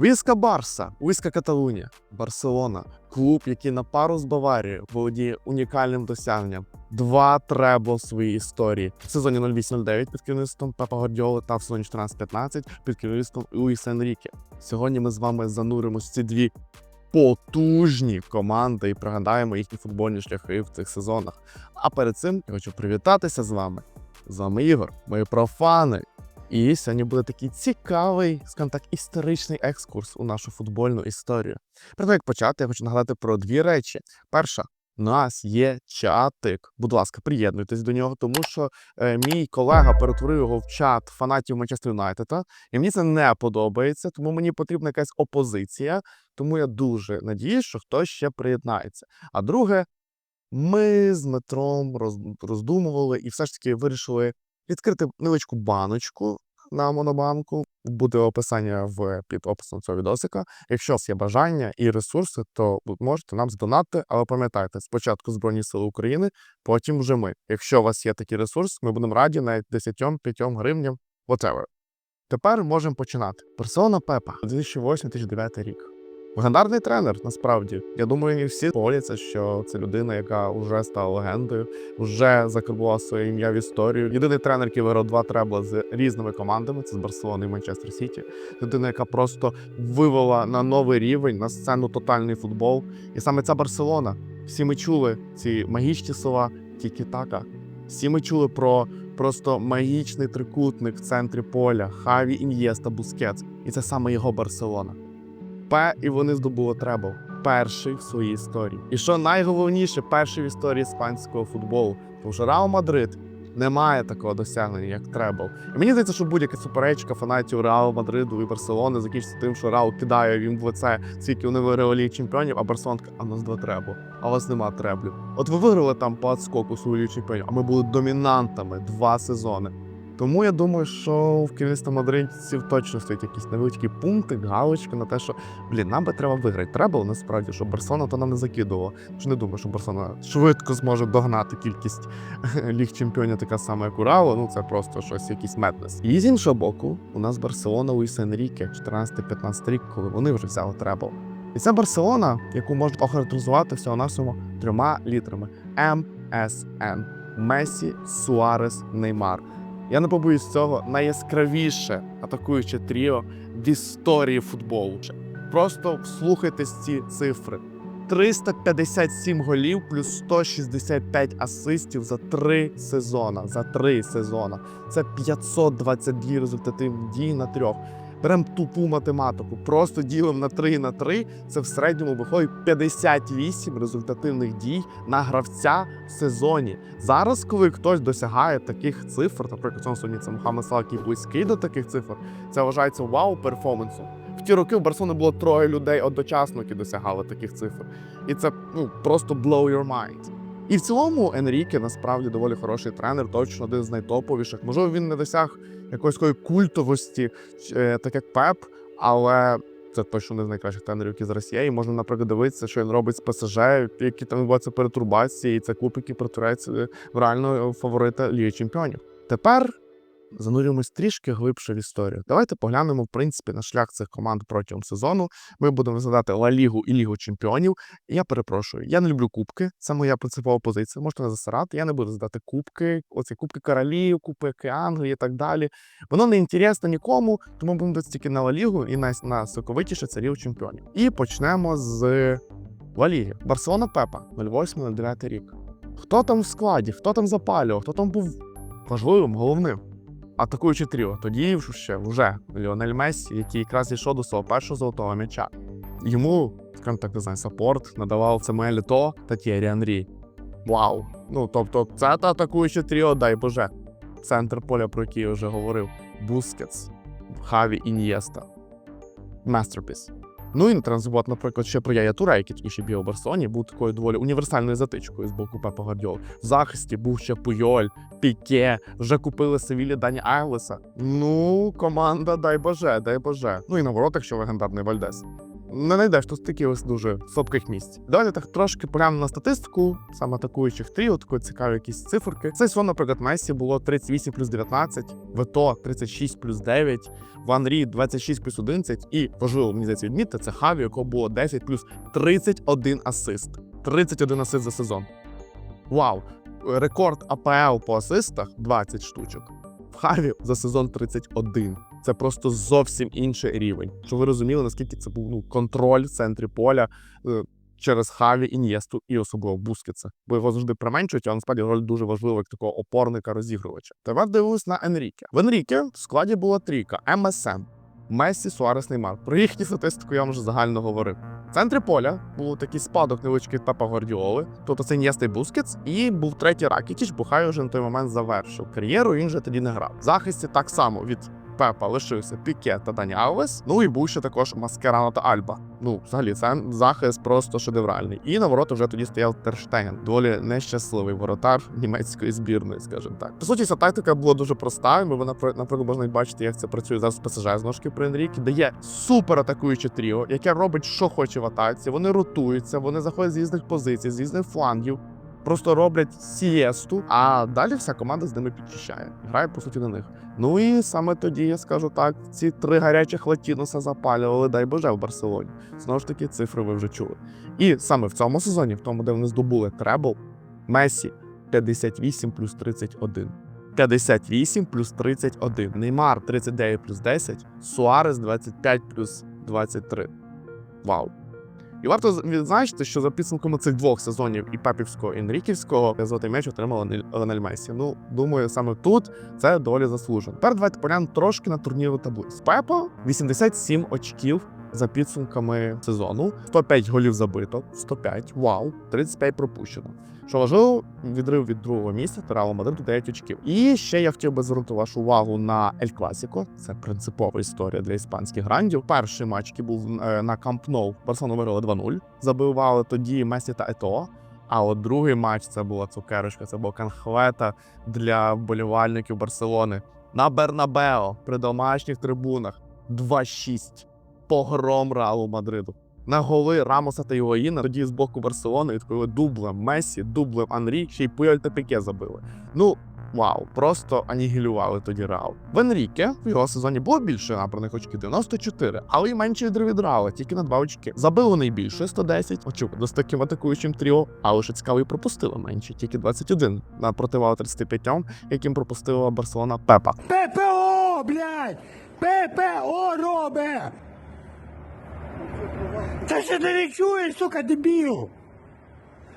Віска Барса, Віска Каталунія, Барселона, клуб, який на пару з Баварією володіє унікальним досягненням. Два требл в своїй історії в сезоні 08-09 під керівництвом Пепа Гордіоли та в сезоні 14-15 під керівництвом Луїса Енріке. Сьогодні ми з вами зануримось в ці дві потужні команди і пригадаємо їхні футбольні шляхи в цих сезонах. А перед цим я хочу привітатися з вами. З вами Ігор, мої профани. І сьогодні буде такий цікавий, скажімо так, історичний екскурс у нашу футбольну історію. Перед тим, як почати, я хочу нагадати про дві речі. Перша, у нас є чатик. Будь ласка, приєднуйтесь до нього, тому що е, мій колега перетворив його в чат фанатів Манчестер Юнайтеда, і мені це не подобається, тому мені потрібна якась опозиція. Тому я дуже надіюсь, що хтось ще приєднається. А друге, ми з Дмитром роз- роздумували і все ж таки вирішили відкрити невеличку баночку на монобанку. Буде описання в під описом цього відосика. Якщо у вас є бажання і ресурси, то можете нам здонати. Але пам'ятайте, спочатку Збройні Сили України, потім вже ми. Якщо у вас є такий ресурс, ми будемо раді навіть 10 5 гривням, whatever. Тепер можемо починати. Персона Пепа, 2008-2009 рік. Легендарний тренер, насправді. Я думаю, всі погодяться, що це людина, яка вже стала легендою, вже закарбувала своє ім'я в історію. Єдиний тренер, який виграв два требла з різними командами, це з Барселони і Манчестер Сіті. Людина, яка просто вивела на новий рівень на сцену тотальний футбол. І саме ця Барселона. Всі ми чули ці магічні слова тільки така. Всі ми чули про просто магічний трикутник в центрі поля, Хаві Ін'єста, Бускетс. І це саме його Барселона. П, і вони здобули требл. Перший в своїй історії. І що найголовніше, перший в історії іспанського футболу. Тому що Реал Мадрид не має такого досягнення, як требл. І мені здається, що будь-яка суперечка фанатів Реал Мадриду і Барселони закінчиться тим, що Реал кидає їм в лице, скільки вони виграли Ліги чемпіонів, а Барселона каже, а нас два требл, а у вас нема треблів. От ви виграли там по отскоку свою чемпіонів, а ми були домінантами два сезони. Тому я думаю, що в керівництво мадридців точно стоїть якийсь невеличкий пунктик, галочка на те, що блін, нам би треба виграти. Треба насправді, щоб Барселона то нам не закидувала. Що не думаю, що Барселона швидко зможе догнати кількість ліг чемпіонів, така сама, як Урало. Ну це просто щось, якийсь меднес. І з іншого боку, у нас Барселона Луїса Енріке, 14-15 рік, коли вони вже взяли требл. І це Барселона, яку можна охарактеризувати всього нашому трьома літерами: МСН. Месі, Суарес, Неймар. Я не побоюсь цього найяскравіше атакуюче тріо в історії футболу. Просто вслухайтесь ці цифри: 357 голів плюс 165 асистів за три сезона. За три сезона. Це 522 результативні дії на трьох. Беремо тупу математику, просто ділимо на 3 на 3, це в середньому виходить 58 результативних дій на гравця в сезоні. Зараз, коли хтось досягає таких цифр, наприклад, цьому сезоні це Мухаммед Салах, який близький до таких цифр, це вважається вау перформансом. В ті роки в Барселоні було троє людей одночасно, які досягали таких цифр. І це ну просто blow your mind. І в цілому Енріке насправді доволі хороший тренер, точно один з найтоповіших. Можливо, він не досяг якоїсь такої культовості, е, так як Пеп, але це точно не з найкращих тренерів, які зараз Росії. І можна, наприклад, дивитися, що він робить з ПСЖ, які там відбуваються перетурбації, і це клуб, який протирається в реального фаворита Ліги Чемпіонів. Тепер занурюємось трішки глибше в історію. Давайте поглянемо, в принципі, на шлях цих команд протягом сезону. Ми будемо розглядати Ла Лігу і Лігу Чемпіонів. Я перепрошую, я не люблю кубки. Це моя принципова позиція. Можете засирати. Я не буду задати кубки, оці кубки королів, кубки Англії і так далі. Воно не інтересно нікому, тому будемо дивитися тільки на Ла Лігу і на соковитіше це Лігу Чемпіонів. І почнемо з Ла Ліги. Барселона Пепа 08-09 рік. Хто там в складі? Хто там запалював? Хто там був важливим, головним? Атакуючи тріо. Тоді ще вже Ліонель Мессі, який якраз йшов до свого першого золотого м'яча. Йому, скажімо так, не знаю, саппорт надавав Самуель Літо та Тєрі Анрі. Вау! Ну тобто, це та атакуюче тріо, дай Боже. Центр поля, про який я вже говорив: Бускетс, Хаві Ін'єста. Мастерпіс. Ну і трансбот, наприклад, ще про Яя Туре, який тільки ще бігав у Барселоні, був такою доволі універсальною затичкою з боку Пепа Гардіол. В захисті був ще Пуйоль, Піке, вже купили Севілі Дані Айлеса. Ну, команда, дай Боже, дай Боже. Ну і на воротах ще легендарний Вальдес. Не знайдеш тут таких ось дуже слабких місць. Давайте так трошки поглянемо на статистику, саме атакуючих тріо, такої цікаві якісь циферки. Цей сон, наприклад, Месі було 38 плюс 19, Вето 36 плюс 9, Ван Рі 26 плюс 11, і важливо мені здається відмітити, це Хаві, якого було 10 плюс 31 асист. 31 асист за сезон. Вау! Рекорд АПЛ по асистах 20 штучок. В Хаві за сезон 31. Це просто зовсім інший рівень. Щоб ви розуміли, наскільки це був ну, контроль в центрі поля е, через Хаві, Ін'єсту і особливо Бускетса. Бо його завжди применшують, а насправді роль дуже важлива як такого опорника розігрувача. Тепер дивлюсь на Енріке. В Енріке в складі була трійка МСН, Мессі, Суарес, Неймар. Про їхню статистику я вам вже загально говорив. В центрі поля був такий спадок невеличкий Пепа Гвардіоли, тобто це Ін'єста і Бускетс, і був третій Ракітіч, бо Хай вже на той момент завершив кар'єру, він же тоді не грав. В захисті так само від Пепа лишився Піке та Дані Ну і був ще також Маскерано та Альба. Ну, взагалі, це захист просто шедевральний. І на ворота вже тоді стояв Терштеген. Доволі нещасливий воротар німецької збірної, скажімо так. По суті, ця тактика була дуже проста. і Ми наприклад можна бачити, як це працює зараз в ПСЖ з ножки при Енрікі, де є супер атакуюче тріо, яке робить, що хоче в атаці. Вони ротуються, вони заходять з різних позицій, з різних флангів. Просто роблять сієсту, а далі вся команда з ними підчищає. Грає по суті на них. Ну і саме тоді я скажу так: ці три гарячих латіноса запалювали, дай Боже, в Барселоні. Знову ж таки, цифри ви вже чули. І саме в цьому сезоні, в тому, де вони здобули требл, Месі 58 плюс 31. 58 плюс 31. Неймар 39 плюс 10. Суарес 25 плюс 23. Вау. І варто відзначити, що за підсумками цих двох сезонів і Пепівського, і Енріківського золотий меч отримала Леонель- Месі. Ну, думаю, саме тут це доволі заслужено. Тепер давайте поглянемо трошки на турніру таблиць. Пепа 87 очків за підсумками сезону. 105 голів забито, 105, вау, 35 пропущено. Що важливо, відрив від другого місця Реалу Мадриду 9 очків. І ще я хотів би звернути вашу увагу на Ель Класіко. Це принципова історія для іспанських грандів. Перший матч, який був е, на Камп Ноу, Барселону виграли 2-0. Забивали тоді Месі та Ето. А от другий матч це була цукерочка, це була конхвета для вболівальників Барселони. На Бернабео при домашніх трибунах 2-6. Погром Реалу Мадриду. На голи Рамоса та Ігоїна тоді з боку Барселони відповіли дублем Месі, дублем Анрі, ще й Пуяль та Піке забили. Ну, вау, просто анігілювали тоді Реал. В Енріке в його сезоні було більше набраних очків 94, але й менше від Реала, тільки на 2 очки. Забили найбільше 110 очок з таким атакуючим тріо, але ще цікаво і пропустили менше, тільки 21 на противагу 35, яким пропустила Барселона Пепа. ППО, блядь! ППО робе! Та ще не чуєш, сука, дебіл!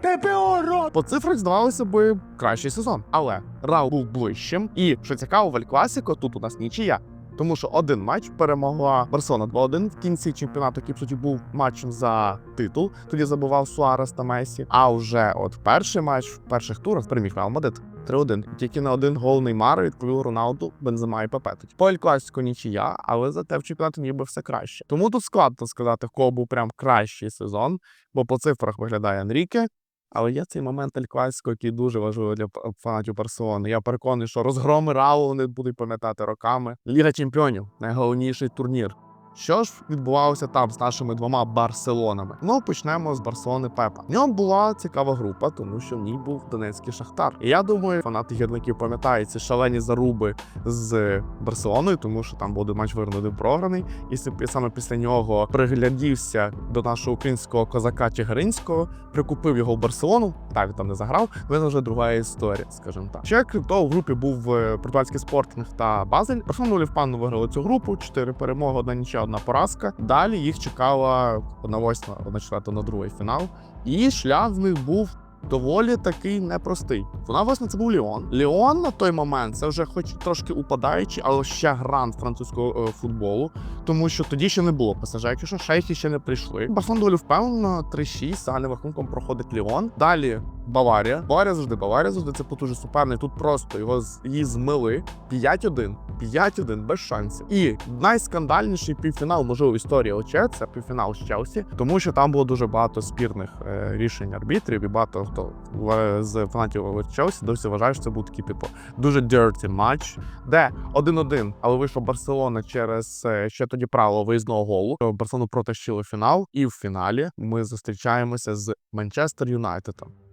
ППО робе! По цифрах здавалося би кращий сезон, але Рау був ближчим. І що цікаво, в Класіко тут у нас нічия. Тому що один матч перемогла Барселона 2-1 в кінці чемпіонату, який по суті був матчем за титул. Тоді забував Суарес та Месі. А вже от перший матч в перших турах переміг Реал Мадрид 3-1. Тільки на один гол Неймара відповів Роналду, Бензема і Пепе. Тоді По Ель нічия, але зате в чемпіонаті ніби все краще. Тому тут складно сказати, в кого був прям кращий сезон, бо по цифрах виглядає Енріке. Але є цей момент Ель Класіко, який дуже важливий для фанатів Барселони. Я переконаний, що розгроми Реалу вони будуть пам'ятати роками. Ліга чемпіонів найголовніший турнір. Що ж відбувалося там з нашими двома Барселонами? Ну почнемо з Барселони Пепа. В ньому була цікава група, тому що в ній був Донецький Шахтар. І я думаю, фанати гірників пам'ятають ці шалені заруби з Барселоною, тому що там був один матч виграний, програний. І саме після нього приглядівся до нашого українського козака Чигиринського, прикупив його в Барселону. Так, там не заграв. Він вже друга історія, скажімо так. Ще крім того, в групі був е, португальський спортинг та Базель. Барселона впевнено виграли цю групу. Чотири перемоги, одна нічия, одна поразка. Далі їх чекала одна восьма, одна четверта на другий фінал. І шлях в них був. Доволі такий непростий. Вона власне це був Ліон. Ліон на той момент це вже, хоч трошки упадаючий, але ще грант французького е, футболу, тому що тоді ще не було якщо що шейхи ще не прийшли. Барселона доволі впевнено 3-6 загальним рахунком проходить Ліон. Далі Баварія. Баварія завжди Баварія завжди це потужний суперник. Тут просто його її змили 5-1. 5-1 без шансів. І найскандальніший півфінал, можливо, в історії ОЧ, це півфінал з Челсі, тому що там було дуже багато спірних е, рішень арбітрів і багато хто в- з фанатів Челсі досі вважає, що це був такий типу дуже dirty матч, де 1-1, але вийшла Барселона через е, ще тоді правило виїзного голу. Барселону протащили фінал, і в фіналі ми зустрічаємося з Манчестер Юнайтедом.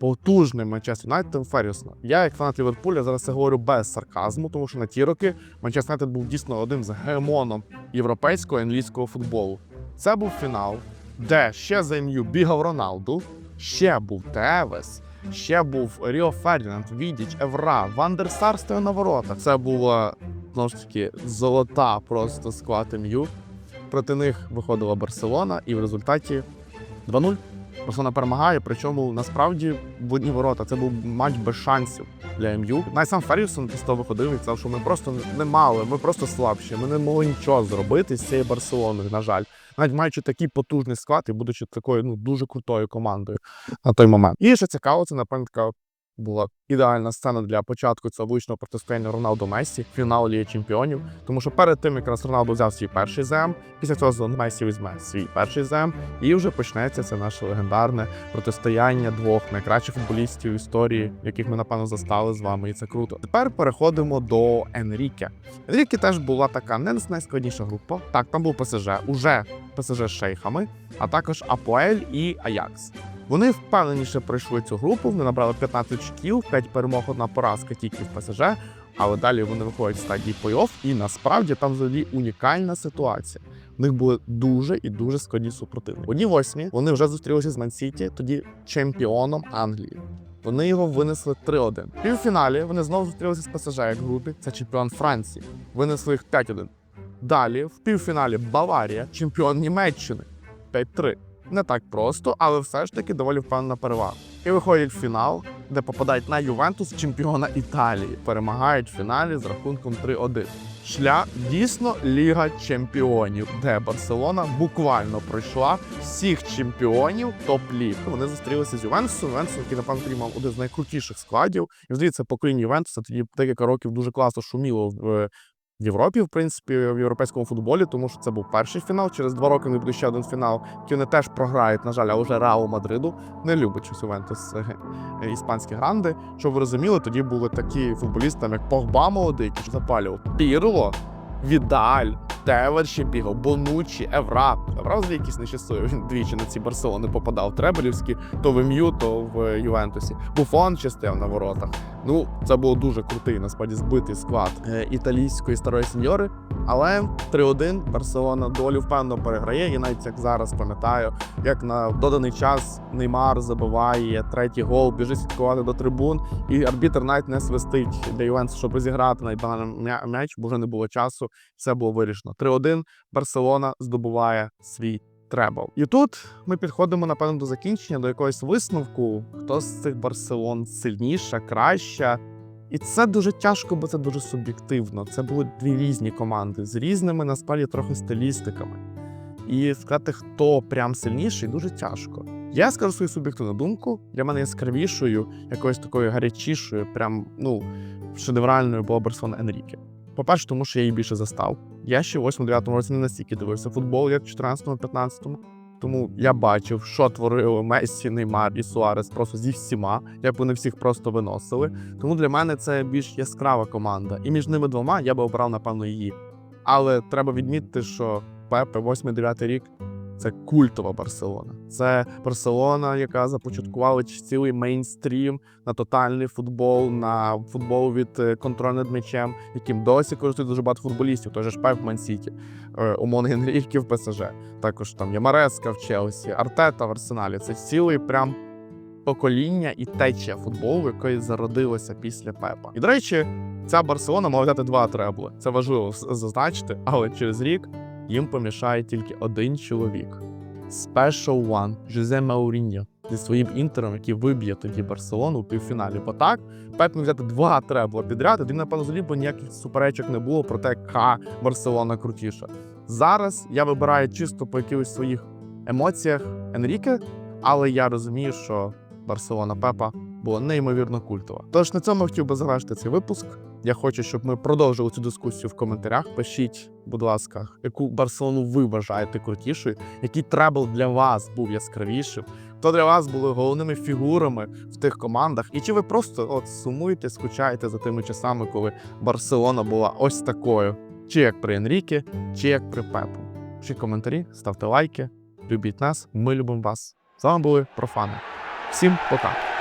Потужним Манчестер Юнайтедом Феррісона. Я, як фанат Ліверпуля, зараз це говорю без сарказму, тому що на ті роки Манчестер Юнайтед був дійсно одним з гемоном європейського англійського футболу. Це був фінал, де ще за ім'ю бігав Роналду, ще був Тевес, ще був Ріо Фердінанд, Відіч, Евра, Вандер Сар стояв на воротах. Це була знову ж таки золота просто склад МЮ. Проти них виходила Барселона, і в результаті 2-0. Барселона перемагає, причому насправді в одні ворота. Це був матч без шансів для МЮ. Навіть сам Феррісон після виходив і сказав, що ми просто не мали, ми просто слабші. Ми не могли нічого зробити з цією Барселоною, на жаль. Навіть маючи такий потужний склад і будучи такою ну дуже крутою командою на той момент. І ще цікаво, це напевно така була ідеальна сцена для початку цього вуличного протистояння Роналду Мессі, фінал Ліги Чемпіонів. Тому що перед тим якраз Роналду взяв свій перший зем, після цього Мессі візьме свій перший зем, і вже почнеться це наше легендарне протистояння двох найкращих футболістів історії, яких ми напевно застали з вами, і це круто. Тепер переходимо до Енріке. Енріке теж була така не найскладніша група. Так, там був ПСЖ, уже ПСЖ з шейхами, а також Апоель і Аякс. Вони впевненіше пройшли цю групу. Вони набрали 15 очків, 5 перемог, одна поразка тільки в ПСЖ. Але далі вони виходять в стадії плей-офф, і насправді там взагалі унікальна ситуація. У них були дуже і дуже складні супротивники. Одні восьмі вони вже зустрілися з Ман-Сіті, тоді чемпіоном Англії. Вони його винесли 3-1. В півфіналі вони знову зустрілися з ПСЖ як в групі. Це чемпіон Франції. Винесли їх 5-1. Далі в півфіналі Баварія, чемпіон Німеччини 5-3. Не так просто, але все ж таки доволі впевнена перевага. І виходять в фінал, де попадають на Ювентус, чемпіона Італії. Перемагають в фіналі з рахунком 3-1. Шлях дійсно Ліга Чемпіонів, де Барселона буквально пройшла всіх чемпіонів топ-ліг. Вони зустрілися з Ювентусом. Ювентус, який напевно тоді мав один з найкрутіших складів. І здається, покоління Ювентуса тоді декілька років дуже класно шуміло в в Європі, в принципі, в європейському футболі, тому що це був перший фінал. Через два роки не буде ще один фінал, який вони теж програють, на жаль, а вже Реал Мадриду не любить щось Ювентус е, е, іспанські гранди. Щоб ви розуміли, тоді були такі футболісти, як Погба молодий, який запалював Пірло, Відаль. Тевер бігав, Бонучі, Евра. Евра взагалі якийсь нещасливий. Він двічі на ці Барселони попадав. Требелівські, то в МЮ, то в Ювентусі. Буфон ще стояв на воротах. Ну, це було дуже крутий, насправді збитий склад е, італійської старої сеньори. Але 3-1 Барселона долі впевнено переграє. І навіть як зараз пам'ятаю, як на доданий час Неймар забиває третій гол, біжить слідкувати до трибун, і арбітр навіть не свистить для Ювентусу, щоб розіграти навіть банальний м'яч, бо вже не було часу. Все було вирішено. 3-1 Барселона здобуває свій требл. І тут ми підходимо напевно до закінчення, до якогось висновку. Хто з цих Барселон сильніша, краща. І це дуже тяжко, бо це дуже суб'єктивно. Це були дві різні команди з різними насправді трохи стилістиками. І сказати, хто прям сильніший, дуже тяжко. Я скажу свою суб'єктивну думку. Для мене яскравішою, якоюсь такою гарячішою, прям ну шедевральною була Барселона Енріке. По-перше, тому що я її більше застав. Я ще в 8-9 році не настільки дивився футбол, як в 14-15. Тому я бачив, що творили Мессі, Неймар і Суарес просто зі всіма, як вони всіх просто виносили. Тому для мене це більш яскрава команда. І між ними двома я би обрав, напевно, її. Але треба відмітити, що Пепе 8-9 рік це культова Барселона. Це Барселона, яка започаткувала цілий мейнстрім на тотальний футбол, на футбол від е, контролю над м'ячем, яким досі користують дуже багато футболістів. Той же ж Пеп в Мансіті, Умон Генріхі в ПСЖ. Також там Ямареска в Челсі, Артета в Арсеналі. Це цілий прям покоління і течія футболу, якої зародилося після Пепа. І до речі, ця Барселона мала взяти два требли. Це важливо зазначити, але через рік їм помішає тільки один чоловік. Special One Жозе Мауріньо зі своїм інтером, який виб'є тоді Барселону у півфіналі. Бо так Пеп міг взяти два требла підряд. Тоді, напевно, взагалі б ніяких суперечок не було про те, яка Барселона крутіша. Зараз я вибираю чисто по якихось своїх емоціях Енріке, але я розумію, що Барселона Пепа була неймовірно культова. Тож на цьому хотів би завершити цей випуск. Я хочу, щоб ми продовжили цю дискусію в коментарях. Пишіть, будь ласка, яку Барселону ви вважаєте крутішою, який требл для вас був яскравішим, хто для вас були головними фігурами в тих командах, і чи ви просто от сумуєте, скучаєте за тими часами, коли Барселона була ось такою, чи як при Енрікі, чи як при Пепу. Пишіть коментарі, ставте лайки, любіть нас, ми любимо вас. З вами були профани. Всім пока.